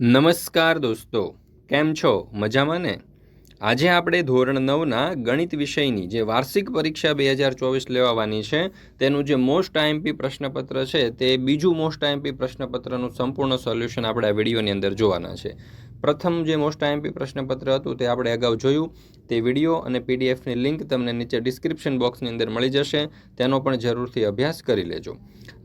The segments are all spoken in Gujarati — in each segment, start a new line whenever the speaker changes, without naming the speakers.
નમસ્કાર દોસ્તો, કેમ છો? મજામાં ને? આજે આપણે ધોરણ નવના ગણિત વિષયની જે વાર્ષિક પરીક્ષા બે હજાર ચોવીસ લેવાની છે, તેનું જે મોસ્ટ આઈએમપી પ્રશ્નપત્ર છે, તે બીજું મોસ્ટ આઈએમપી પ્રશ્નપત્રનું સંપૂર્ણ સોલ્યુશન આપણે આ વિડીયોની અંદર જોવાના છે. પ્રથમ જે મોસ્ટ આઈએમપી પ્રશ્નપત્ર હતું તે આપણે અગાઉ જોયું. તે વીડિયો અને પીડીએફની લિંક તમને નીચે ડિસ્ક્રિપ્શન બોક્સની અંદર મળી જશે. તેનો પણ જરૂરથી અભ્યાસ કરી લેજો.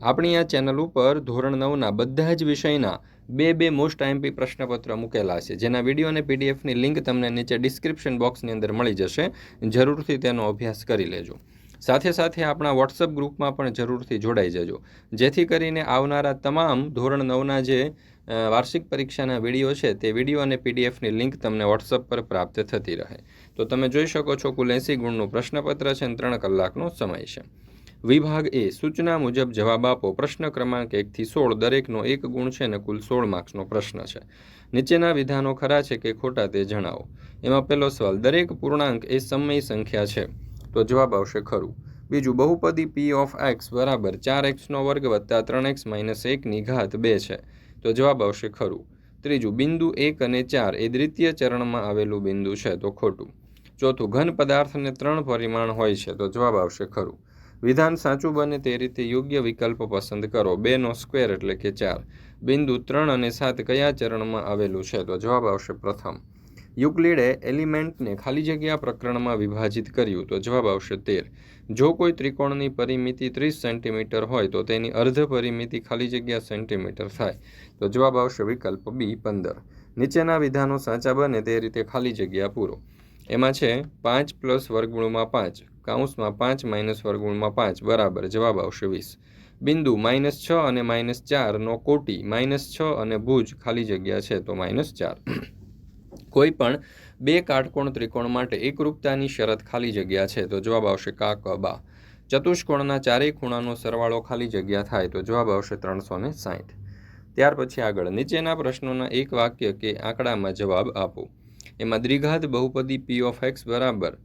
આપણી આ ચેનલ ઉપર ધોરણ નવના બધા જ વિષયના બે બે મોસ્ટ આઈએમપી પ્રશ્નપત્ર મૂકેલા છે. જેના વીડિયો અને પીડીએફની લિંક તમને નીચે ડિસ્ક્રિપ્શન બોક્સની અંદર મળી જશે. જરૂરથી તેનો અભ્યાસ કરી લેજો. સાથે સાથે આપણા વોટ્સઅપ ગ્રુપમાં પણ જરૂરથી જોડાઈ જજો. જેથી કરીને આવનારા તમામ ધોરણ નવના જે વાર્ષિક પરીક્ષાના વીડિયો છે તે વીડિયો અને પીડીએફની લિંક તમને વોટ્સઅપ પર પ્રાપ્ત થતી રહે. તો તમે જોઈ શકો છો કુલ એંસી ગુણનું પ્રશ્નપત્ર છે અને ત્રણ કલાકનો સમય છે. વિભાગ એ સૂચના મુજબ જવાબ આપો. પ્રશ્ન ક્રમાંક એકથી સોળ. દરેકનો એક ગુણ છે અને કુલ સોળ માર્ક્સનો પ્રશ્ન છે. નીચેના વિધાનો ખરા છે કે ખોટા તે જણાવો. એમાં પહેલો સવાલ, દરેક પૂર્ણાંક એ સમય સંખ્યા છે? તો જવાબ આવશે ખરું. બીજું, બહુપદી પી ઓફ એક્સ બરાબર ચાર એક્સનો વર્ગ વત્તા ત્રણ એક્સ માઇનસ એકની ઘાત બે છે. તો જવાબ આવશે ખરું. ત્રીજું, બિંદુ એક અને ચાર એ દ્વિતીય ચરણમાં આવેલું બિંદુ છે તો ખોટું. ચોથું, ઘન પદાર્થને ત્રણ પરિમાણ હોય છે તો જવાબ આવશે ખરું. વિધાન સાચું બને તે રીતે યોગ્ય વિકલ્પ પસંદ કરો. બેનો સ્ક્વેર એટલે કે ચાર. બિંદુ ત્રણ અને સાત કયા ચરણમાં આવેલું છે તો જવાબ આવશે પ્રથમ. યુક્લિડે એલિમેન્ટને ખાલી જગ્યા પ્રકરણમાં વિભાજિત કર્યું તો જવાબ આવશે તેર. જો કોઈ ત્રિકોણની પરિમિતિ ત્રીસ સેન્ટીમીટર હોય તો તેની અર્ધ પરિમિતિ ખાલી જગ્યા સેન્ટીમીટર થાય. તો જવાબ આવશે વિકલ્પ બી, પંદર. નીચેના વિધાનો સાચા બને તે રીતે ખાલી જગ્યા પૂરો. એમાં છે પાંચ પ્લસ વર્ગમૂળમાં પાંચ, કાઉન્સમાં પાંચ માઇનસ વર્ગમૂળમાં પાંચ, બરાબર, જવાબ આવશે વીસ. બિંદુ માઇનસ છ અને માઇનસ ચારનો કોટી, માઇનસ છ અને ભુજ ખાલી જગ્યા છે તો માઇનસ ચાર. કોઈ પણ બે કાટકોણ ત્રિકોણ માટે એકરૂપતાની શરત ખાલી જગ્યા છે, તો જવાબ આવશે કા, ક, બા. ચતુષ્કોણના ચારેય ખૂણાનો સરવાળો ખાલી જગ્યા થાય, તો જવાબ આવશે ત્રણસો ને સાહીઠ. ત્યાર પછી આગળ, નીચેના પ્રશ્નોના એક વાક્ય કે આંકડામાં જવાબ આપો. એમાં દ્વિઘાત બહુપદી પી ઓફ એક્સ બરાબર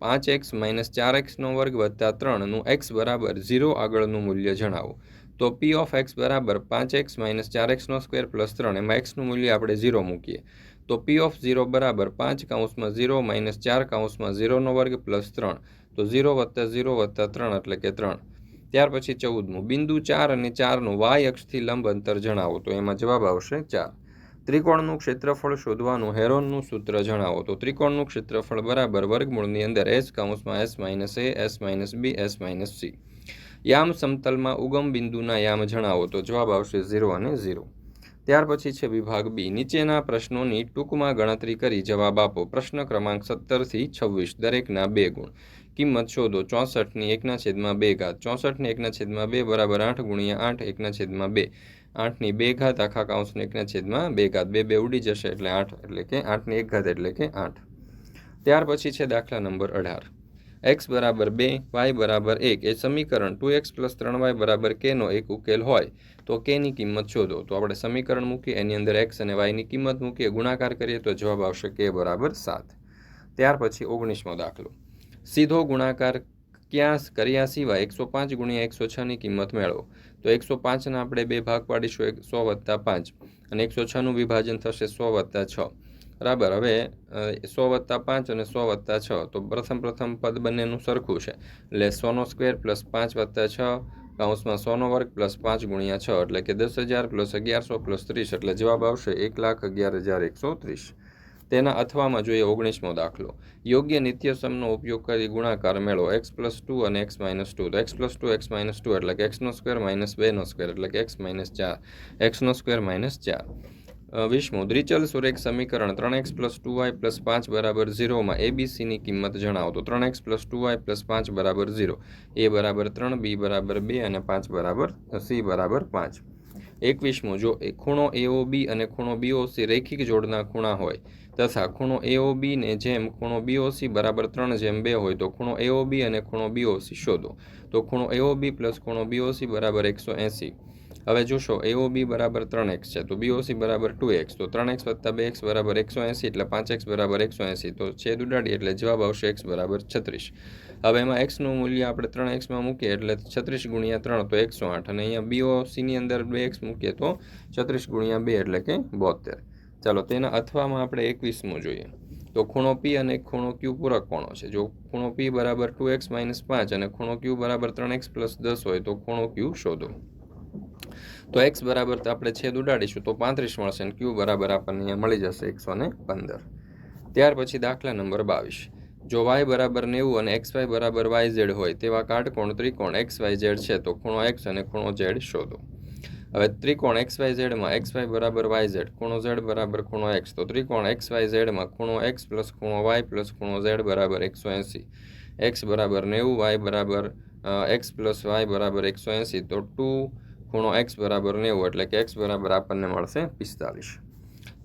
પાંચ એક્સ માઇનસ ચાર એક્સનો વર્ગ વત્તા ત્રણનું એક્સ બરાબર ઝીરો આગળનું મૂલ્ય જણાવો. તો પી ઓફ એક્સ બરાબર પાંચ એક્સ માઇનસ ચાર એક્સનો સ્ક્વેર પ્લસ ત્રણ, એમાં એક્સનું મૂલ્ય આપણે ઝીરો મૂકીએ. તો પી ઓફ ઝીરો બરાબર પાંચ કાઉન્સમાં ઝીરો માઇનસ ચાર કાઉન્સમાં ઝીરોનો વર્ગ પ્લસ ત્રણ. તો ઝીરો વત્તા ઝીરો વત્તા ત્રણ એટલે કે ત્રણ. ત્યાર પછી ચૌદમું. બિંદુ ચાર અને ચારનું વાય અક્ષથી લંબ અંતર જણાવો. તો એમાં જવાબ આવશે ચાર. ત્રિકોણનું ક્ષેત્રફળ શોધવાનું હેરોનનું સૂત્ર જણાવો. તો ત્રિકોણનું ક્ષેત્રફળ બરાબર વર્ગમૂળની અંદર S કાઉન્સમાં s minus a s minus b s minus c યામ સમતલમાં ઉગમ બિંદુના યામ જણાવો. તો જવાબ આવશે ઝીરો અને ઝીરો ત્યાર પછી છે વિભાગ બી. નીચેના પ્રશ્નોની ટૂંકમાં ગણતરી કરી જવાબ આપો. પ્રશ્ન ક્રમાંક સત્તરથી છવ્વીસ, દરેકના બે ગુણ. કિંમત શોધો. ચોસઠની એકના છેદમાં બે ઘાત. ચોસઠની એકના છેદમાં બે બરાબર આઠ ગુણ્યા આઠ, એકના છેદમાં બે. આઠની બે ઘાત આખા કાઉન્સને એકના છેદમાં બે ઘાત. બે બે ઉડી જશે એટલે આઠ એટલે કે આઠની એક ઘાત એટલે કે આઠ. ત્યાર પછી છે દાખલા નંબર અઢાર. એક્સ બરાબર બે વાય બરાબર એક. એ સમીકરણ ટુ એક્સ પ્લસ ત્રણ વાય બરાબર કેનો એક ઉકેલ હોય, તો કેની કિંમત શોધો. તો આપણે સમીકરણ મૂકીએ, એની અંદર એક્સ અને વાયની કિંમત મૂકીએ, ગુણાકાર કરીએ, તો જવાબ આવશે કે બરાબર સાત. ત્યાર પછી ઓગણીસમો દાખલો. સીધો ગુણાકાર ક્યાં કર્યા સિવાય એકસો પાંચ ગુણ્યા એકસો છની કિંમત મેળવો. તો એકસો પાંચના આપણે બે ભાગ પાડીશું, એક સો વત્તા પાંચ. અને એકસો છનું વિભાજન થશે સો વત્તા છ. બરાબર. હવે સો વત્તા પાંચ અને સો વત્તા છ. તો પ્રથમ પ્રથમ પદ બંનેનું સરખું છે. એટલે સોનો સ્ક્વેર પ્લસ પાંચ વત્તા છ કાઉન્સમાં સોનો વર્ગ પ્લસ પાંચ ગુણ્યા છ. એટલે કે દસ હજાર પ્લસ અગિયારસો પ્લસ ત્રીસ. એટલે જવાબ આવશે એક લાખ અગિયાર હજાર એકસો ત્રીસ. તેના અથવામાં જોઈએ ઓગણીસમો દાખલો. યોગ્ય નિત્યસમનો ઉપયોગ કરી ગુણાકાર મેળવો. એક્સ પ્લસ ટુ અને એક્સ માઇનસ ટુ. તો X plus two, X minus two. એટલે કે એક્સનો સ્ક્વેર માઇનસ બેનો સ્ક્વેર. એટલે કે એક્સ માઇનસ ચાર. એક્સનો સ્ક્વેર માઇનસ ચાર. વિષ્ણુ, દ્વિચલ સુરેખ સમીકરણ ત્રણ x plus two y plus પાંચ બરાબર ઝીરોમાં એબીસીની કિંમત જણાવો. તો ત્રણ x plus two y plus પાંચ બરાબર ઝીરો. એ બરાબર ત્રણ, બી બરાબર બે અને પાંચ બરાબર સી બરાબર પાંચ. એકવીસમું જો એ ખૂણો એઓ બી અને ખૂણો બીઓસી રેખિક જોડના ખૂણા હોય, તથા ખૂણો એઓ બીને જેમ ખૂણો બીઓસી બરાબર ત્રણ જેમ બે હોય, તો ખૂણો એઓ બી અને ખૂણો બીઓસી શોધો. તો ખૂણો એઓ બી પ્લસ ખૂણો બીઓસી બરાબર એકસો એંસી. હવે જોશો એઓ બી બરાબર ત્રણ એક્સ છે, તો બીઓસી બરાબર ટુ એક્સ તો ત્રણ એક્સ વત્તા બે એક્સ બરાબર એકસો એંસી, એટલે પાંચ એક્સ બરાબર એકસો એંસી, તો છેદ ઉડાડી એટલે જવાબ આવશે એક્સ બરાબર છત્રીસ. હવે એમાં એક્સનું મૂલ્ય આપણે ત્રણ એક્સમાં મૂકીએ એટલે છત્રીસ ગુણ્યા ત્રણ, તો એકસો આઠ, અને અહીંયા બીઓસીની અંદર બે એક્સ મૂકીએ તો છત્રીસ ગુણ્યા બે એટલે કે બોતેર ચાલો તેના અથવામાં આપણે એકવીસમું જોઈએ. તો ખૂણો પી અને ખૂણો ક્યુ પૂરક કોણો છે? જો ખૂણો પી બરાબર ટુ એક્સ માઇનસ પાંચ અને ખૂણો ક્યુ બરાબર ત્રણ એક્સ પ્લસ દસ હોય તો ખૂણો ક્યુ શોધો. તો એક્સ બરાબર આપણે છેદ ઉડાડીશું તો પાંત્રીસ મળશે અને ક્યુ બરાબર આપણને અહીંયા મળી જશે એકસો ને પંદર. ત્યાર પછી દાખલા નંબર બાવીસ. જો વાય બરાબર નેવું અને એક્સ વાય બરાબર વાય ઝેડ હોય તેવા કાટકોણ ત્રિકોણ એક્સ વાય ઝેડ છે તો ખૂણો એક્સ અને ખૂણો ઝેડ શોધો. હવે ત્રિકોણ એક્સ વાય ઝેડમાં એક્સ વાય બરાબર વાય ઝેડ ખૂણો ઝેડ બરાબર ખૂણો એક્સ તો ત્રિકોણ એક્સ વાય ઝેડમાં ખૂણો એક્સ પ્લસ ખૂણો વાય પ્લસ ખૂણો ઝેડ બરાબર એકસો એંસી. એક્સ બરાબર નેવું વાય બરાબર એક્સ પ્લસ વાય બરાબર એકસો એંસી. તો ટુ ખૂણો એક્સ બરાબર નેવું એટલે કે એક્સ બરાબર આપણને મળશે પિસ્તાલીસ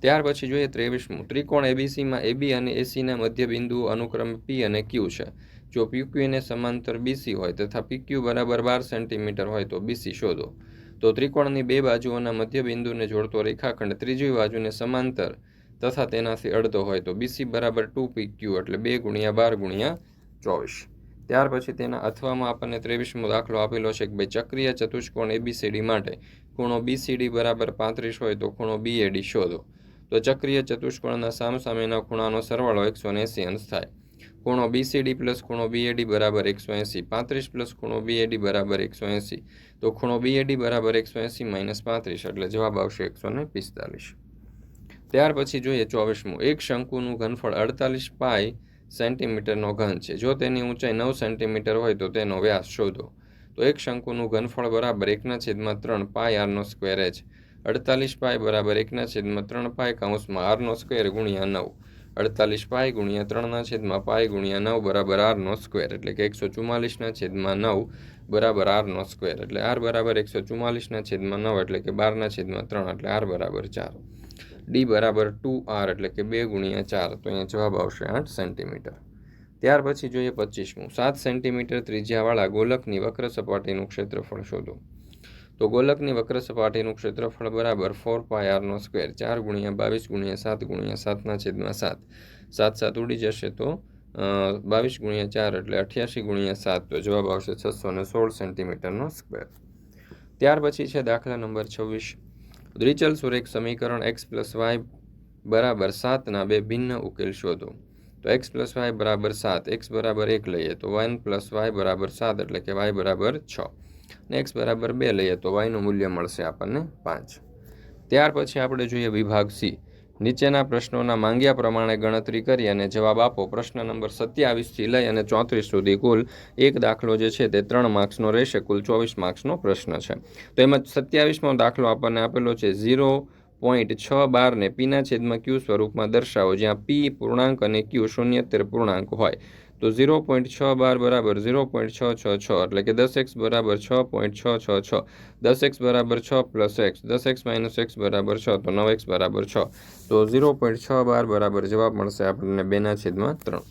ત્યાર પછી જોઈએ ત્રેવીસમું. ત્રિકોણ એબીસીમાં એબી અને એસીના મધ્ય બિંદુઓ અનુક્રમે પી અને ક્યુ છે. જો પીક્યુને સમાંતર બીસી હોય તથા પીક્યુ બરાબર બાર સેન્ટીમીટર હોય તો બીસી શોધો. તો ત્રિકોણની બે બાજુઓના મધ્ય બિંદુને જોડતો રેખાખંડ ત્રીજી બાજુને સમાંતર તથા તેનાથી અડધો હોય તો બીસી બરાબર ટુ પીક્યુ એટલે બે ગુણ્યા બાર ગુણ્યા ચોવીસ. ત્યાર પછી તેના અથવામાં આપણને ત્રેવીસમો દાખલો આપેલો છે કે ભાઈ ચક્રીય ચતુષ્કોણ એબીસીડી માટે ખૂણો બીસીડી બરાબર પાંત્રીસ હોય તો ખૂણો બીએડી શોધો. તો ચક્રીય ચતુષ્કોણના સામસામેના ખૂણાનો સરવાળો એકસો એંસી અંશ થાય. ખૂણો બીસીડી પ્લસ ખૂણો બીએડી બરાબર એકસો એંસી, પાંત્રીસ પ્લસ ખૂણો બીએડી બરાબર એકસો એંસી. તો ખૂણો બીએડી બરાબર એકસો એંસી માઇનસ પાંત્રીસ, એટલે જવાબ આવશે એકસો ને પિસ્તાલીસ. ત્યાર પછી જોઈએ ચોવીસમું. એક શંકુનું ઘનફળ અડતાલીસ પાય સેન્ટીમીટરનો ઘન છે. જો તેની ઊંચાઈ નવ સેન્ટીમીટર હોય તો તેનો વ્યાસ શોધો. તો એક શંકુનું ઘનફળ બરાબર એકના છેદમાં ત્રણ પાય આરનો સ્ક્વેર એચ. અડતાલીસ પાય બરાબર એકના છેદમાં ત્રણ પાય કાઉન્સમાં આરનો સ્ક્વેર ગુણ્યા નવ. અડતાલીસ પાય ગુણ્યા ત્રણના છેદમાં પાય ગુણ્યા નવ બરાબર આરનો સ્ક્વેર. એટલે કે એકસો ચુમ્માલીસના છેદમાં નવ બરાબર આરનો સ્ક્વેર. એટલે આર બરાબર એકસો ચુમ્માલીસના છેદમાં નવ એટલે કે બારના છેદમાં ત્રણ. એટલે આર બરાબર ચાર. ડી બરાબર ટુ આર એટલે કે બે ગુણ્યા ચાર, તો અહીંયા જવાબ આવશે આઠ સેન્ટીમીટર. ત્યાર પછી જોઈએ પચીસમું. સાત સેન્ટીમીટર ત્રિજ્યાવાળા ગોલકની વક્ર સપાટીનું ક્ષેત્રફળ શોધો. તો ગોલકની વક્ર સપાટીનું ક્ષેત્રફળ બરાબર ફોર પાય આરનો સ્ક્વેર. ચાર ગુણ્યા બાવીસ ગુણ્યા સાત ગુણ્યા સાતના છેદમાં સાત. સાત સાત ઉડી જશે તો બાવીસ ગુણ્યા ચાર એટલે અઠ્યાસી ગુણ્યા સાત. તો જવાબ આવશે છસો ને સોળ સેન્ટીમીટરનો સ્ક્વેર. ત્યાર પછી છે દાખલા નંબર છવ્વીસ. દ્વિચલ સુરેખ સમીકરણ એક્સ પ્લસ વાય બરાબર સાતના બે ભિન્ન ઉકેલ શોધો. તો એક્સ પ્લસ વાય બરાબર સાત એક્સ બરાબર એક લઈએ તો વન પ્લસ વાય બરાબર સાત એટલે કે વાય બરાબર છ. ને એક્સ બરાબર બે લઈએ તો વાયનું મૂલ્ય મળશે આપણને પાંચ. ત્યાર પછી આપણે જોઈએ વિભાગ સી નીચેના પ્રશ્નોના માંગ્યા પ્રમાણે ગણતરી કરી અને જવાબ આપો. પ્રશ્ન નંબર સત્યાવીસથી લઈ અને ચોત્રીસ સુધી કુલ એક દાખલો જે છે તે ત્રણ માર્ક્સનો રહેશે. કુલ ચોવીસ માર્ક્સનો પ્રશ્ન છે. તો એમાં સત્યાવીસમો દાખલો આપણને આપેલો છે ઝીરો પોઈન્ટ છ બારને પીના છેદમાં ક્યુ સ્વરૂપમાં દર્શાવો જ્યાં પી પૂર્ણાંક અને ક્યુ શૂન્યોતેર પૂર્ણાંક હોય. તો ઝીરો પોઈન્ટ છ બાર બરાબર ઝીરો પોઈન્ટ છ છ છ એટલે કે દસ એક્સ બરાબર છ પોઈન્ટ છ છ છ. દસ એક્સ બરાબર છ પ્લસ એક્સ. દસ એક્સ માઇનસ એક્સ બરાબર છ, તો નવ એક્સ બરાબર છ. તો ઝીરો પોઈન્ટ છ બાર બરાબર જવાબ મળશે આપણને બેના છેદમાં ત્રણ.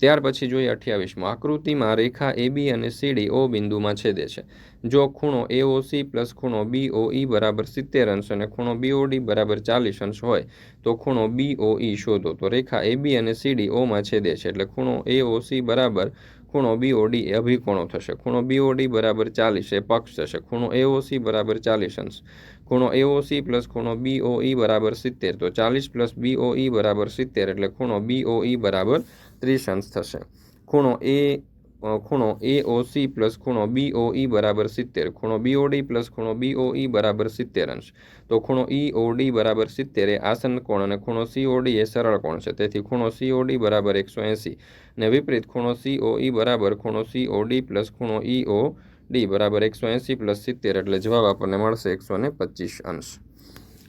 ત્યાર પછી જોઈએ અઠ્યાવીસમાં. આકૃતિમાં રેખા એ બી અને સીડી ઓ બિંદુમાં છેદે છે. જો ખૂણો એઓસી પ્લસ ખૂણો બીઓઈ બરાબર સિત્તેર અંશ અને ખૂણો બીઓડી બરાબર ચાલીસ અંશ હોય, તો ખૂણો બીઓઈ શોધો. તો રેખા એબી અને સીડી ઓમાં છેદે છે. એટલે ખૂણો એઓસી બરાબર, ખૂણો બીઓડી એ અભિકોણો થશે. ખૂણો બીઓડી બરાબર ચાલીસ એ પક્ષ થશે. ખૂણો એઓસી બરાબર ચાલીસ અંશ. ખૂણો એઓસી પ્લસ ખૂણો બીઓઈ બરાબર સિત્તેર. તો ચાલીસ પ્લસ બીઓઈ બરાબર સિત્તેર. એટલે ખૂણો બીઓઈ બરાબર ત્રીસ અંશ થશે. ખૂણો એ ખૂણો એ ઓ સી પ્લસ ખૂણો બી ઓ ઈ બરાબર સિત્તેર. ખૂણો બીઓડી પ્લસ ખૂણો બી ઓ ઈ બરાબર સિત્તેર અંશ. તો ખૂણો ઈ ઓ ડી બરાબર સિત્તેર એ આસન કોણ અને ખૂણો સી ઓ ડી એ સરળ કોણ છે? તેથી ખૂણો સી ઓ ડી બરાબર એકસો એંસી ને વિપરીત ખૂણો સી ઓ ઈ બરાબર ખૂણો સી ઓ ડી પ્લસ ખૂણો ઈ ઓ ડી બરાબર એકસો એંસી પ્લસ સિત્તેર એટલે જવાબ આપણને મળશે એકસો ને પચીસ અંશ.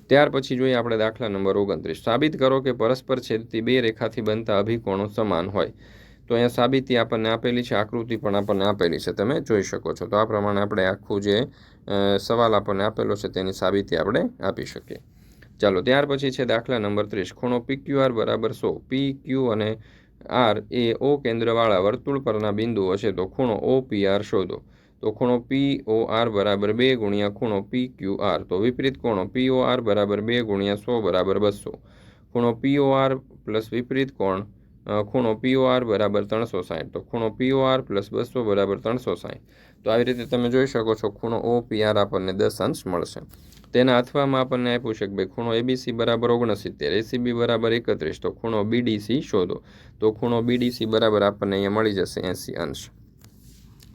ત્યાર પછી જોઈએ આપણે દાખલા નંબર ઓગણત્રીસ. સાબિત કરો કે પરસ્પર છેદતી બે રેખાથી બનતા અભિકોણો સમાન હોય. તો અહીંયા સાબિતી આપણને આપેલી છે, આકૃતિ પણ આપણને આપેલી છે, તમે જોઈ શકો છો. તો આ પ્રમાણે આપણે આખું જે સવાલ આપણને આપેલો છે, તેની સાબિતી આપણે આપી શકીએ. ચાલો, ત્યાર પછી છે દાખલા નંબર ત્રીસ. ખૂણો પી ક્યુ આર બરાબર સો. પી ક્યુ અને આર એ ઓ કેન્દ્રવાળા વર્તુળ પરના બિંદુઓ છે, તો ખૂણો ઓ પી આર શોધો. તો ખૂણો પી ઓ આર બરાબર બે ગુણ્યા ખૂણો પી ક્યુ આર તો વિપરીત ખૂણો પી ઓ આર બરાબર બે ગુણ્યા સો બરાબર બસો. ખૂણો પી ઓ આર પ્લસ વિપરીત કોણ? ખૂણો પીઓઆર બરાબર ત્રણસો સાઠ તો ખૂણો પીઓઆર પ્લસ બસો બરાબર ત્રણસો સાઠ તો આવી રીતે તમે જોઈ શકો છો ખૂણો ઓ પી આર આપણને દસ અંશ મળશે. તેના અથવામાં આપણને આપ્યું છે કે ભાઈ ખૂણો એબીસી બરાબર ઓગણસિત્તેર એસીબી બરાબર એકત્રીસ. તો ખૂણો બીડીસી શોધો. તો ખૂણો બીડીસી બરાબર આપણને અહીંયા મળી જશે એંસી અંશ.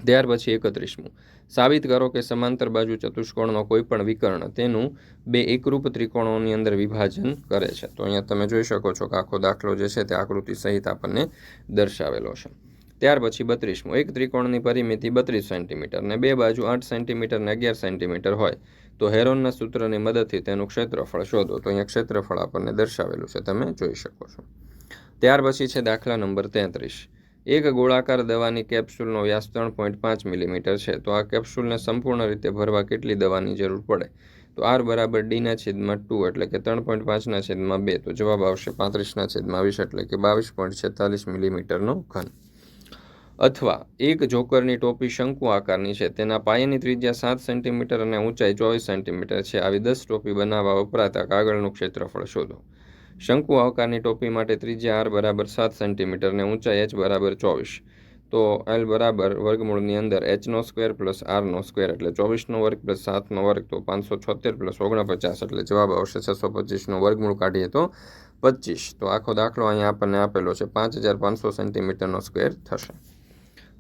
ત્યાર પછી એકત્રીસમું. સાબિત કરો કે સમાંતર બાજુ ચતુષ્કોણનો કોઈ પણ વિકર્ણ તેનું બે એકરૂપ ત્રિકોણોની અંદર વિભાજન કરે છે. તો અહીંયા તમે જોઈ શકો છો કે આખો દાખલો જે છે તે આકૃતિ સહિત આપણને દર્શાવેલો છે. ત્યાર પછી બત્રીસમું. એક ત્રિકોણની પરિમિતિ બત્રીસ સેન્ટીમીટર ને બે બાજુ આઠ સેન્ટીમીટર ને અગિયાર સેન્ટીમીટર હોય. તો હેરોનના સૂત્રની મદદથી તેનું ક્ષેત્રફળ શોધો. તો અહીંયા ક્ષેત્રફળ આપણને દર્શાવેલું છે. તમે જોઈ શકો છો. ત્યાર પછી છે દાખલા નંબર તેત્રીસ. એક ગોળાકાર દવાની કેપ્સ્યુલનો વ્યાસ ત્રણ પોઈન્ટ પાંચ મિલીમીટર છે. તો આ કેપ્સ્યુલને સંપૂર્ણ રીતે ભરવા કેટલી દવાની જરૂર પડે? તો આર બરાબર ડીના છેદમાં ટુ એટલે કે ત્રણ પોઈન્ટ પાંચના છેદમાં બે. તો જવાબ આવશે પાંત્રીસના છેદમાં વીસ એટલે કે બાવીસ પોઈન્ટ છેતાલીસ મિલીમીટરનો ઘન. અથવા એક જોકરની ટોપી શંકુ આકારની છે. તેના પાયાની ત્રિજ્યા સાત સેન્ટીમીટર અને ઊંચાઈ ચોવીસ સેન્ટીમીટર છે. આવી દસ ટોપી બનાવવા વપરાતા કાગળનું ક્ષેત્રફળ શોધો. શંકુ આકારની ટોપી માટે ત્રિજ્યા આર બરાબર સાત સેન્ટીમીટર અને ઊંચાઈ એચ બરાબર ચોવીસ. તો એલ બરાબર વર્ગમૂળની અંદર એચનો સ્ક્વેર પ્લસ આરનો સ્ક્વેર એટલે ચોવીસનો વર્ગ પ્લસ સાતનો વર્ગ તો પાંચસો છોતેર પ્લસ ઓગણપચાસ એટલે જવાબ આવશે છસો પચીસનો વર્ગમૂળ કાઢીએ તો પચીસ. તો આખો દાખલો અહીંયા આપણને આપેલો છે પાંચ હજાર પાંચસો સેન્ટીમીટરનો સ્ક્વેર થશે.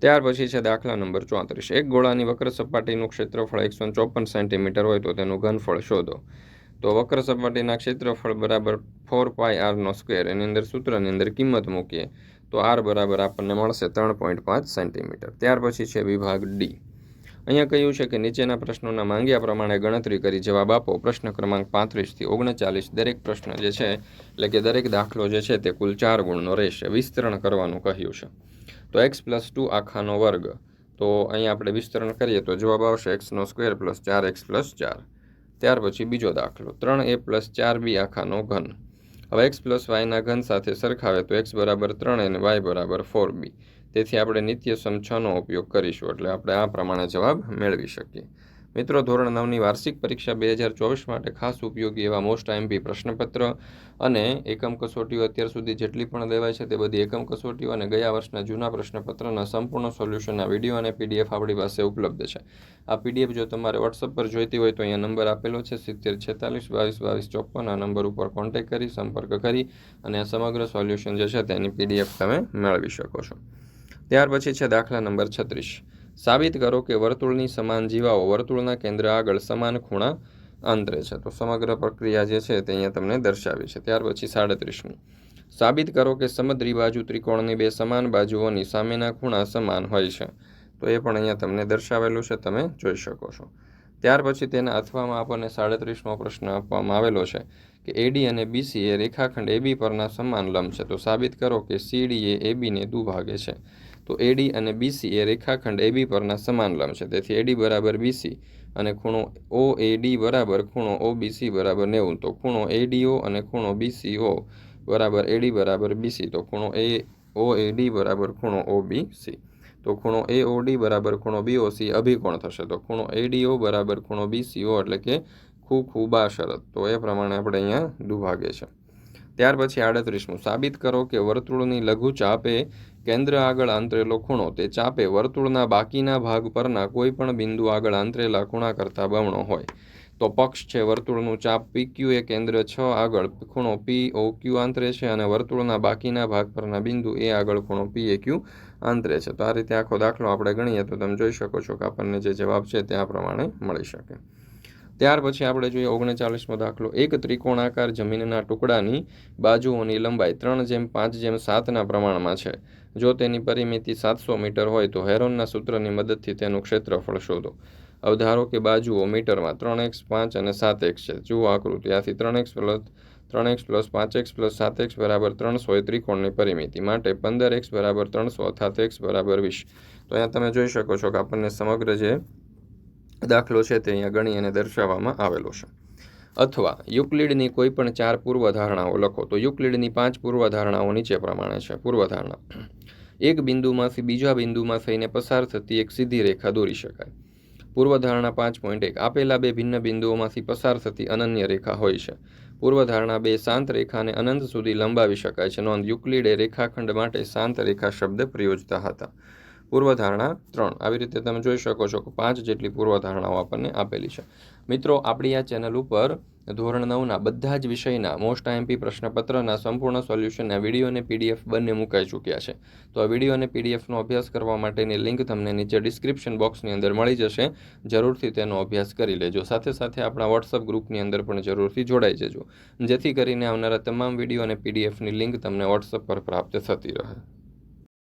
ત્યાર પછી છે દાખલા નંબર ચોત્રીસ. એક ગોળાની વક્ર સપાટીનું ક્ષેત્રફળ એકસો ચોપન સેન્ટીમીટર હોય તો તેનું ઘનફળ શોધો. તો વક્ર સપાટીના ક્ષેત્રફળ બરાબર ફોર પાય આરનો સ્ક્વેર, એની અંદર સૂત્રની અંદર કિંમત મૂકીએ, તો આર બરાબર આપણને મળશે ત્રણ પોઈન્ટ પાંચ સેન્ટીમીટર. ત્યાર પછી છે વિભાગ ડી. અહીંયા કહ્યું છે કે નીચેના પ્રશ્નોના માંગ્યા પ્રમાણે ગણતરી કરી જવાબ આપો. પ્રશ્ન ક્રમાંક પાંત્રીસથી ઓગણચાલીસ દરેક પ્રશ્ન જે છે, એટલે કે દરેક દાખલો જે છે તે કુલ ચાર ગુણનો રહેશે. વિસ્તરણ કરવાનું કહ્યું છે. તો એક્સ પ્લસ ટુ આખાનો વર્ગ. તો અહીંયા આપણે વિસ્તરણ કરીએ તો જવાબ આવશે એક્સનો સ્ક્વેર પ્લસ ચાર, એક્સ પ્લસ ચાર. ત્યાર પછી બીજો દાખલો. ત્રણ એ પ્લસ ચાર બી આખાનો ઘન. હવે એક્સ પ્લસ વાયના ઘન સાથે સરખાવે તો એક્સ બરાબર ત્રણ અને વાય બરાબર ફોર બી તેથી આપણે નિત્ય સમ છનો ઉપયોગ કરીશું, એટલે આપણે આ પ્રમાણે જવાબ મેળવી શકીએ. મિત્રો, ધોરણ નવની વાર્ષિક પરીક્ષા બે હજાર ચોવીસ માટે ખાસ ઉપયોગી એવા મોસ્ટ આઈએમપી પ્રશ્નપત્ર અને એકમ કસોટીઓ અત્યાર સુધી જેટલી પણ લેવાય છે તે બધી એકમ કસોટીઓ અને ગયા વર્ષના જૂના પ્રશ્નપત્રના સંપૂર્ણ સોલ્યુશનના વીડિયો અને પીડીએફ આપણી પાસે ઉપલબ્ધ છે. આ પીડીએફ જો તમારે વોટ્સઅપ પર જોઈતી હોય તો અહીંયા નંબર આપેલો છે, સિત્તેર છેતાલીસ, બાવીસ બાવીસ ચોપન આ નંબર ઉપર કોન્ટેક્ટ કરી, સંપર્ક કરી અને આ સમગ્ર સોલ્યુશન જે છે તેની પીડીએફ તમે મેળવી શકો છો. ત્યાર પછી છે દાખલા નંબર છત્રીસ. સાબિત કરો કે વર્તુળની સમાન જીવાઓ વર્તુળના કેન્દ્ર આગળ સમાન ખૂણા આંતરે છે. તો સમગ્ર પ્રક્રિયા જે છે તે અહીંયા તમને દર્શાવી છે. ત્યાર પછી સાડત્રીસમું. સાબિત કરો કે સમદ્રી બાજુ ત્રિકોણની બે સમાન બાજુઓની સામેના ખૂણા સમાન હોય છે. તો એ પણ અહીંયા તમને દર્શાવેલું છે, તમે જોઈ શકો છો. ત્યાર પછી તેના અથવામાં આપણને સાડત્રીસમો પ્રશ્ન આપવામાં આવેલો છે કે એડી અને બીસી એ રેખાખંડ એબી પરના સમાન લંબ છે. તો સાબિત કરો કે સીડી એ એબીને દુભાગે છે. તો એડી અને બીસી એ રેખાખંડ એબી પરના સમાન લંબ છે. તેથી એડી બરાબર બીસી અને ખૂણો ઓ એડી બરાબર ખૂણો ઓ બીસી બરાબર નેવું. તો ખૂણો એડીઓ અને ખૂણો બીસીઓ બરાબર એડી બરાબર બીસી તો ખૂણો એ ઓ એડી બરાબર ખૂણો ઓ બીસી તો ખૂણો એ ઓડી બરાબર ખૂણો બીઓસી અભિકોણ થશે. તો ખૂણો એડીઓ બરાબર ખૂણો બીસીઓ એટલે કે ખૂ ખૂ બા શરત. તો એ પ્રમાણે આપણે અહીંયા દુભાગે છે. ત્યાર પછી આડત્રીસમું. સાબિત કરો કે વર્તુળની લઘુ ચાપે કેન્દ્ર આગળ આંતરેલો ખૂણો, તે ચાપે વર્તુળના બાકીના ભાગ પરના કોઈ પણ બિંદુ આગળ આંતરેલા ખૂણા કરતાં બમણો હોય. તો પક્ષ છે, વર્તુળનું ચાપ પી ક્યુ એ કેન્દ્ર છ આગળ, ખૂણો પી ઓ ક્યુ આંતરે છે અને વર્તુળના બાકીના ભાગ પરના બિંદુ એ આગળ, ખૂણો પી એ ક્યુ આંતરે છે. તો આ રીતે આખો દાખલો આપણે ગણીએ તો તમે જોઈ શકો છો કે આપણને જે જવાબ છે તે આ પ્રમાણે મળી શકે. ત્યાર પછી આપણે જોઈએ ઓગણચાલીસમો દાખલો. એક ત્રિકોણાકાર જમીનના ટુકડાની બાજુઓની લંબાઈ ત્રણ જેમ પાંચ જેમ સાતના પ્રમાણમાં છે. જો તેની પરિમિતિ સાતસો મીટર હોય તો હેરોનના સૂત્રની મદદથી તેનું ક્ષેત્રફળ શોધો. અવધારો કે બાજુઓ મીટરમાં ત્રણ એક્સ પાંચ અને સાત એક્સ છે. જુઓ આકૃતિ. આથી ત્રણ એક્સ પ્લસ ત્રણ એક્સ પ્લસ પાંચ એક્સ પ્લસ સાત એક્સ બરાબર ત્રણસો એ ત્રિકોણની પરિમિતિ માટે પંદર એક્સ બરાબર ત્રણસો અર્થાત એક્સ બરાબર વીસ. તો અહીંયા તમે જોઈ શકો છો કે આપણને સમગ્ર જે દાખલો છે તે અહીંયા ગણી અને દર્શાવવામાં આવેલો છે. અથવા યુક્લિડની કોઈ પણ ચાર પૂર્વધારણાઓ લખો. તો યુક્લિડની પાંચ પૂર્વધારણાઓ નીચે પ્રમાણે છે. પૂર્વધારણા. એક બિંદુમાંથી બીજા બિંદુમાં થઈને પસાર થતી એક સીધી રેખા દોરી શકાય. પૂર્વધારણા પાંચ પોઈન્ટ એક. આપેલા બે ભિન્ન બિંદુઓમાંથી પસાર થતી અનન્ય રેખા હોય છે. પૂર્વધારણા બે શાંત રેખાને અનંત સુધી લંબાવી શકાય છે. નોંધ, યુક્લિડે રેખાખંડ માટે શાંત રેખા શબ્દ પ્રયોજતા હતા. પૂર્વધારણા ત્રણ. આવી રીતે તમે જોઈ શકો છો કે પાંચ જેટલી પૂર્વધારણાઓ આપણને આપેલી છે. મિત્રો, આપણી આ ચેનલ ઉપર ધોરણ નવના બધા જ વિષયના મોસ્ટ આઈએમપી પ્રશ્નપત્રના સંપૂર્ણ સોલ્યુશનના વીડિયો અને પીડીએફ બંને મુકાઈ ચૂક્યા છે. તો આ વીડિયો અને પીડીએફનો અભ્યાસ કરવા માટેની લિંક તમને નીચે ડિસ્ક્રિપ્શન બોક્સની અંદર મળી જશે. જરૂરથી તેનો અભ્યાસ કરી લેજો. સાથે સાથે આપણા વોટ્સઅપ ગ્રુપની અંદર પણ જરૂરથી જોડાઈ જજો. જેથી કરીને આવનારા તમામ વીડિયો અને પીડીએફની લિંક તમને વોટ્સઅપ પર પ્રાપ્ત થતી રહે.